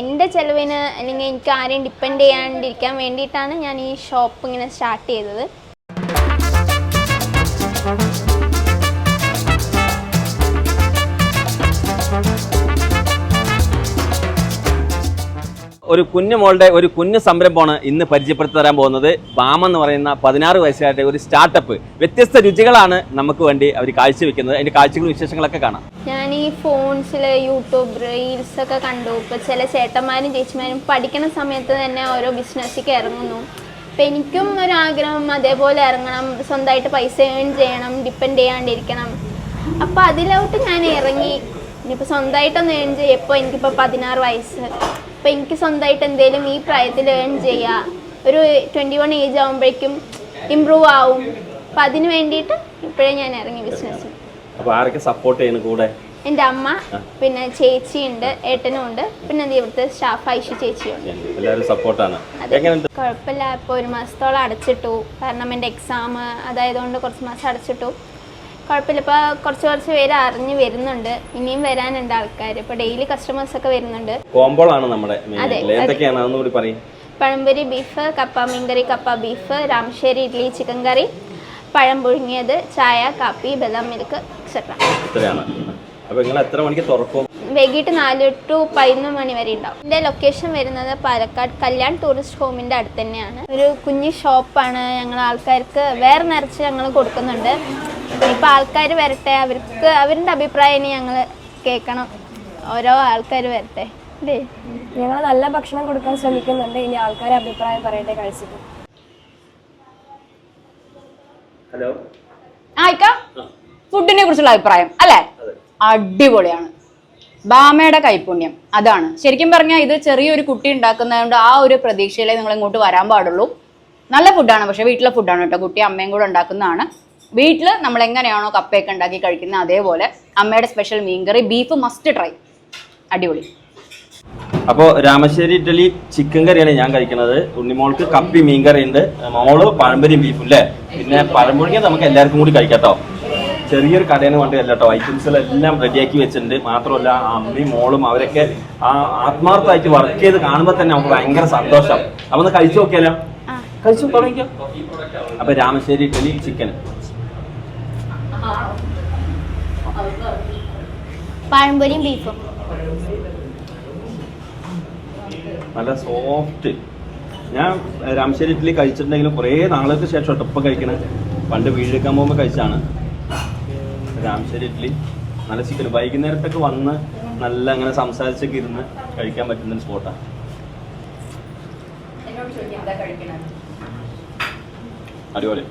എന്റെ ചിലവിന് അല്ലെങ്കിൽ എനിക്ക് ആരെയും ഡിപ്പെൻഡ് ചെയ്യാണ്ടിരിക്കാൻ വേണ്ടിയിട്ടാണ് ഞാൻ ഈ ഷോപ്പ് ഇങ്ങനെ സ്റ്റാർട്ട് ചെയ്തത്. ഒരു കുഞ്ഞു മോളുടെ ഒരു കുഞ്ഞു സംരംഭമാണ് ഇന്ന് പരിചയപ്പെടുത്തി തരാൻ പോകുന്നത്. ബാം എന്ന് പറയുന്ന പതിനാറ് വയസ്സുകാരുടെ ഒരു സ്റ്റാർട്ടപ്പ്. വ്യത്യസ്ത രുചികളാണ് നമുക്ക് വേണ്ടി അവർ കാഴ്ചവെക്കുന്നത്. അതിന്റെ കാഴ്ചകളും വിശേഷങ്ങളൊക്കെ കാണാം. ഞാൻ ഈ ഫോൺസിൽ യൂട്യൂബ് റീൽസ് ഒക്കെ കണ്ടു. ഇപ്പോൾ ചില ചേട്ടന്മാരും ചേച്ചിമാരും പഠിക്കുന്ന സമയത്ത് തന്നെ ഓരോ ബിസിനസ്സിലേക്ക് ഇറങ്ങുന്നു. അപ്പം എനിക്കും ഒരു ആഗ്രഹം അതേപോലെ ഇറങ്ങണം. സ്വന്തമായിട്ട് പൈസ ഏൺ ചെയ്യണം ഡിപ്പെൻഡ് ചെയ്യാണ്ടിരിക്കണം. അപ്പോൾ അതിലോട്ട് ഞാൻ ഇറങ്ങി. ഇനിയിപ്പോൾ സ്വന്തമായിട്ടൊന്ന് ഏൺ ചെയ്യപ്പോൾ എനിക്കിപ്പോൾ പതിനാറ് വയസ്സ്. അപ്പോൾ എനിക്ക് സ്വന്തമായിട്ട് എന്തെങ്കിലും ഈ പ്രായത്തിൽ ഏൺ ചെയ്യുക ഒരു ട്വന്റി വൺ ഏജ് ആകുമ്പോഴേക്കും ഇമ്പ്രൂവ് ആവും. അപ്പം അതിന് വേണ്ടിയിട്ട് ഇപ്പോഴേ ഞാൻ ഇറങ്ങി ബിസിനസ്സിൽ അപ്പോൾ ആരൊക്കെ സപ്പോർട്ട് ചെയ്യുന്നു കൂടെ? എന്റെ അമ്മ പിന്നെ ചേച്ചിയുണ്ട് ഏട്ടനും ഉണ്ട്. പിന്നെ ഇവിടുത്തെ സ്റ്റാഫ് ഐഷു ചേച്ചിയുണ്ട്. എല്ലാവരും സപ്പോർട്ടാണ് കുഴപ്പമില്ല. ഇപ്പോൾ ഒരു മാസത്തോളം അടച്ചിട്ടു. കാരണം എന്റെ എക്സാം അതായത് കൊണ്ട് കുറച്ച് മാസം അടച്ചിട്ടു. കുഴപ്പമില്ല. ഇപ്പോൾ കുറച്ച് കുറച്ച് പേര് അറിഞ്ഞ് വരുന്നുണ്ട്. ഇനിയും വരാനുണ്ട് ആൾക്കാർ ഇപ്പോൾ ഡെയിലി കസ്റ്റമേഴ്സ് ഒക്കെ വരുന്നുണ്ട്. നമ്മുടെ. എന്തൊക്കെയാണ്? പറയും. പഴംപൊരി ബീഫ് കപ്പ മീൻകറി കപ്പ beef Ramassery idli chicken curry പഴം പുഴുങ്ങിയത് ചായ കാപ്പി ബദാം മിൽക്ക് എക്സെട്ര ഇത്രയാണ്. അപ്പോൾ നിങ്ങൾ എത്ര മണിക്ക് തുറക്കും? വൈകിട്ട് നാല് ടു പതിനൊന്ന് മണി വരെ ഉണ്ടാവും. എന്റെ ലൊക്കേഷൻ വരുന്നത് പാലക്കാട് കല്യാൺ ടൂറിസ്റ്റ് ഹോമിന്റെ അടുത്ത് തന്നെയാണ്. ഒരു കുഞ്ഞു ഷോപ്പാണ് ഞങ്ങൾ ആൾക്കാർക്ക് വേറെ നിറച്ച് ഞങ്ങൾ കൊടുക്കുന്നുണ്ട്. ഇപ്പം ആൾക്കാർ വരട്ടെ? അവർക്ക് അവരുടെ അഭിപ്രായം ഇനി ഞങ്ങൾ കേൾക്കണം. ഓരോ ആൾക്കാർ വരട്ടെ. അല്ലേ? ഞങ്ങൾ നല്ല ഭക്ഷണം കൊടുക്കാൻ ശ്രമിക്കുന്നുണ്ട്. ഇനി ആൾക്കാരെ അഭിപ്രായം പറയട്ടെ കഴിച്ചിട്ട്. ഹലോ? ആയിക്ക ഫുഡിനെ കുറിച്ചുള്ള അഭിപ്രായം അല്ലേ? അടിപൊളിയാണ്. ബാമയുടെ കൈപുണ്യം അതാണ്. ശരിക്കും പറഞ്ഞാൽ ഇത് ചെറിയൊരു കുട്ടി ഉണ്ടാക്കുന്നതുകൊണ്ട് ആ ഒരു പ്രതീക്ഷയിലേ നിങ്ങൾ ഇങ്ങോട്ട് വരാൻ പാടുള്ളൂ. നല്ല ഫുഡാണ് പക്ഷെ വീട്ടിലെ ഫുഡാണ് കേട്ടോ. കുട്ടി അമ്മയും കൂടെ ഉണ്ടാക്കുന്നതാണ്. വീട്ടിൽ നമ്മൾ എങ്ങനെയാണോ കപ്പയൊക്കെ ഉണ്ടാക്കി കഴിക്കുന്നത് അതേപോലെ അമ്മയുടെ സ്പെഷ്യൽ മീൻകറി ബീഫ് മസ്റ്റ് ട്രൈ അടിപൊളി. അപ്പോൾ രാമശ്ശേരി ഇഡ്ഡലി ചിക്കൻ കറിയാണ് ഞാൻ കഴിക്കുന്നത്. ഉണ്ണിമോൾക്ക് കപ്പി മീൻ കറി ഉണ്ട്. മോൾ പഴംപരിയും ബീഫും അല്ലേ പിന്നെ പഴംപൊഴിക്ക് നമുക്ക് എല്ലാവർക്കും കൂടി കഴിക്കാട്ടോ ചെറിയൊരു കടയെന്ന് പറഞ്ഞില്ല കേട്ടോ എല്ലാം റെഡിയാക്കി വെച്ചിട്ടുണ്ട്. മാത്രമല്ല ആ അമ്മയും മോളും അവരൊക്കെ ആ ആത്മാർത്ഥമായിട്ട് വർക്ക് ചെയ്ത് കാണുമ്പോൾ തന്നെ നമുക്ക് ഭയങ്കര സന്തോഷം. അപ്പൊ ഒന്ന് കഴിച്ചു നോക്കിയാലോ? കഴിച്ചു തുടങ്ങിക്കോ അപ്പൊ രാമശ്ശേരി ഇഡ്ഡലി ചിക്കൻ പഴംപൊരിയും ബീഫും നല്ല സോഫ്റ്റ് ഞാൻ രാമശ്ശേരി ഇഡ്ഡലി കഴിച്ചിട്ടുണ്ടെങ്കിലും കുറേ നാളത്തെ ശേഷം കേട്ടോ ഇപ്പം കഴിക്കണേ. പണ്ട് വീടെടുക്കാൻ പോകുമ്പോൾ കഴിച്ചാണ് രാമശ്ശേരി ഇഡ്ഡലി നല്ല ചിക്കൻ വൈകുന്നേരത്തൊക്കെ വന്ന് നല്ല അങ്ങനെ സംസാരിച്ചൊക്കെ ഇരുന്ന് കഴിക്കാൻ പറ്റുന്ന ഒരു സ്പോട്ടാണ് അടിപൊളി.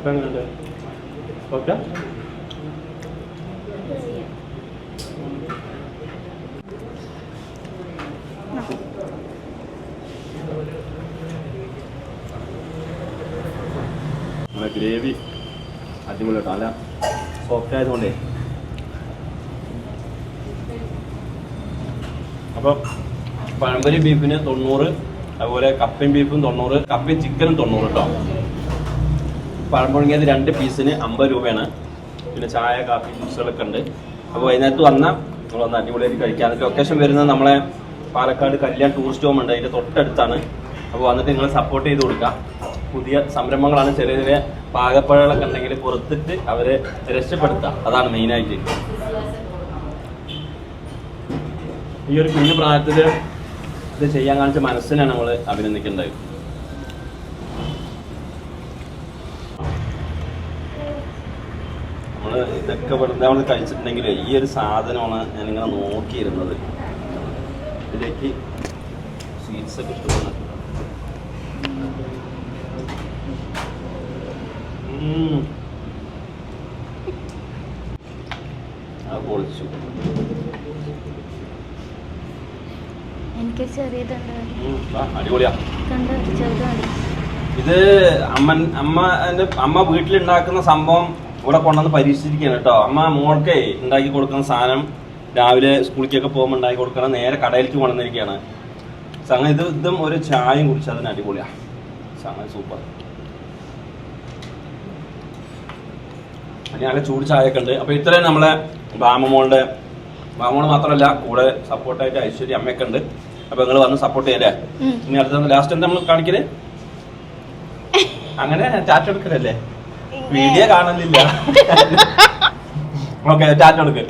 അപ്പം എങ്ങനെയുണ്ട് ഓക്കെ ഗ്രേവി അടിപൊളി കേട്ടോ. നല്ല സോഫ്റ്റ് ആയതുകൊണ്ടേ. അപ്പോൾ പഴംപൊരി ബീഫിന് തൊണ്ണൂറ് അതുപോലെ കപ്പയും ബീഫും തൊണ്ണൂറ് കപ്പയും ചിക്കനും തൊണ്ണൂറ് കേട്ടോ. പഴം രണ്ട് പീസിന് അമ്പത് രൂപയാണ്. പിന്നെ ചായ കാപ്പി ജ്യൂസുകളൊക്കെ ഉണ്ട്. അപ്പോൾ വൈകുന്നേരത്ത് വന്നാൽ നമ്മൾ വന്ന് അടിപൊളിയായിട്ട് കഴിക്കാൻ. ലൊക്കേഷൻ വരുന്നത് നമ്മളെ പാലക്കാട് കല്യാൺ ടൂറിസ്റ്റ് ഹോം ഉണ്ട്. അതിന്റെ തൊട്ടടുത്താണ്. അപ്പോൾ വന്നിട്ട് നിങ്ങൾ സപ്പോർട്ട് ചെയ്ത് കൊടുക്കാം. പുതിയ സംരംഭങ്ങളാണ് ചെറിയ ചെറിയ പാകപ്പഴകളൊക്കെ ഉണ്ടെങ്കിൽ പുറത്തിട്ട് അവരെ രക്ഷപ്പെടുത്തുക അതാണ് മെയിനായിട്ട് ഈ ഒരു കുഞ്ഞു പ്രായത്തിൽ ഇത് ചെയ്യാൻ കാണിച്ച മനസ്സിനാണ് നമ്മൾ അഭിനന്ദിക്കേണ്ടത്. ഇതൊക്കെ വെറുതെ നമ്മൾ കഴിച്ചിട്ടുണ്ടെങ്കിൽ ഈ ഒരു സാധനമാണ് ഞാനിങ്ങനെ നോക്കിയിരുന്നത്. ഇതിലേക്ക് സ്വീറ്റ്സ് ഒക്കെ ഇഷ്ടപ്പെടുന്നത് പൊളിച്ചു. എനിക്ക് ചെറിയതുണ്ട് അടിപൊളിയാ. കണ്ട്? ചെറുതാണ് ഇത് അമ്മ അമ്മ അമ്മ വീട്ടിലുണ്ടാക്കുന്ന സംഭവം ഇവിടെ കൊണ്ടുവന്ന് പരീക്ഷിച്ചിരിക്കുകയാണ് കേട്ടോ. അമ്മ മോൾക്കേ ഉണ്ടാക്കി കൊടുക്കുന്ന സാധനം രാവിലെ സ്കൂളിലേക്കൊക്കെ പോകുമ്പോൾ ഉണ്ടാക്കി കൊടുക്കണം. നേരെ കടയിലേക്ക് കൊണ്ടുവന്നിരിക്കുകയാണ്. സംഗതി ഇത് ഇതും ഒരു ചായയും കുടിച്ചാൽ അതിന് അടിപൊളിയാണ് സംഗതി സൂപ്പർ ഞാനൊക്കെ ചൂട് ചായയൊക്കെ ഉണ്ട്. അപ്പോൾ ഇത്രയും നമ്മളെ ബാമമോളുടെ ബാമോൾ മാത്രമല്ല കൂടെ സപ്പോർട്ടായിട്ട് ഐശ്വര്യ അമ്മയൊക്കെ ഉണ്ട്. അപ്പോൾ നിങ്ങൾ വന്ന് സപ്പോർട്ട് ചെയ്യല്ലേ? ഇനി അടുത്ത ലാസ്റ്റ് എന്താ നമ്മൾ കാണിക്കൽ? അങ്ങനെ ടാറ്റ എടുക്കലല്ലേ വീഡിയോ കാണലില്ല. ഓക്കെ ടാറ്റ എടുക്ക്